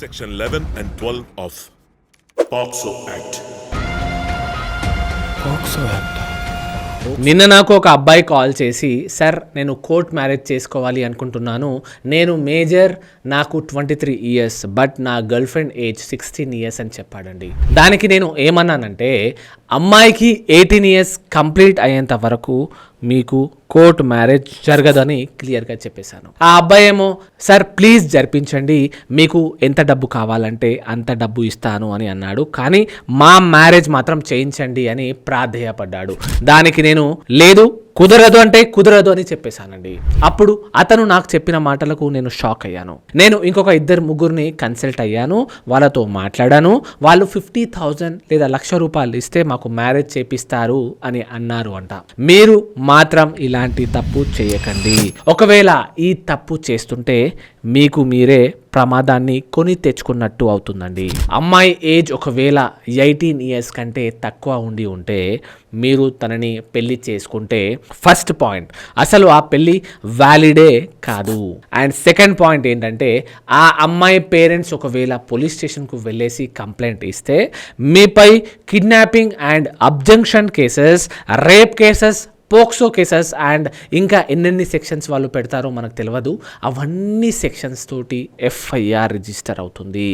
Section 11 and 12 of POXO Act. నిన్న నాకు ఒక అబ్బాయి కాల్ చేసి సార్ నేను కోర్ట్ మ్యారేజ్ చేసుకోవాలి అనుకుంటున్నాను. నేను మేజర్ నాకు ట్వంటీ త్రీ ఇయర్స్ బట్ నా girl friend age sixteen years అని చెప్పాడండి. దానికి నేను ఏమన్నానంటే అమ్మాయికి ఎయిటీన్ ఇయర్స్ కంప్లీట్ అయ్యేంత వరకు మీకు కోర్ట్ మ్యారేజ్ జరగదని క్లియర్గా చెప్పేశాను. ఆ అబ్బాయి ఏమో సార్ ప్లీజ్ జరిపించండి. మీకు ఎంత డబ్బు కావాలంటే అంత డబ్బు ఇస్తాను అని అన్నాడు. కానీ మా మ్యారేజ్ మాత్రం చేయించండి అని ప్రాధేయపడ్డాడు. దానికి నేను లేదు కుదరదు అంటే కుదరదు అని చెప్పేశానండి. అప్పుడు అతను నాకు చెప్పిన మాటలకు నేను షాక్ అయ్యాను. నేను ఇంకొక ఇద్దరు ముగ్గురిని కన్సల్ట్ అయ్యాను. వాళ్ళతో మాట్లాడాను. వాళ్ళు ఫిఫ్టీ థౌజండ్ లేదా లక్ష రూపాయలు ఇస్తే మాకు మ్యారేజ్ చేపిస్తారు అని అన్నారు అంట. మీరు మాత్రం ఇలాంటి తప్పు చేయకండి. ఒకవేళ ఈ తప్పు చేస్తుంటే మీకు మీరే ప్రమాదాన్ని కొని తెచ్చుకున్నట్టు అవుతుందండి. అమ్మాయి ఏజ్ ఒకవేళ ఎయిటీన్ ఇయర్స్ కంటే తక్కువ ఉండి ఉంటే మీరు తనని పెళ్ళి చేసుకుంటే ఫస్ట్ పాయింట్ అసలు ఆ పెళ్ళి వ్యాలిడే కాదు. అండ్ సెకండ్ పాయింట్ ఏంటంటే ఆ అమ్మాయి పేరెంట్స్ ఒకవేళ పోలీస్ స్టేషన్కు వెళ్ళేసి కంప్లైంట్ ఇస్తే మీపై kidnapping and abduction cases rape cases POCSO cases and ఇంకా ఎన్నెన్ని సెక్షన్స్ వాళ్ళు పెడతారో మనకు తెలియదు అవన్నీ సెక్షన్స్ తోటి ఎఫ్ఐఆర్ రిజిస్టర్ అవుతుంది.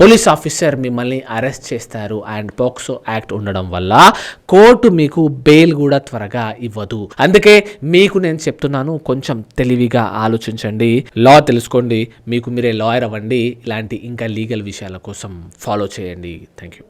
పోలీస్ ఆఫీసర్ మిమ్మల్ని అరెస్ట్ చేస్తారు అండ్ పోక్సో యాక్ట్ ఉండడం వల్ల కోర్టు మీకు బెయిల్ కూడా త్వరగా ఇవ్వదు. అందుకే మీకు నేను చెప్తున్నాను కొంచెం తెలివిగా ఆలోచించండి. లా తెలుసుకోండి మీకు మీరే లాయర్ అవ్వండి. ఇలాంటి ఇంకా లీగల్ విషయాల కోసం ఫాలో చేయండి. Thank you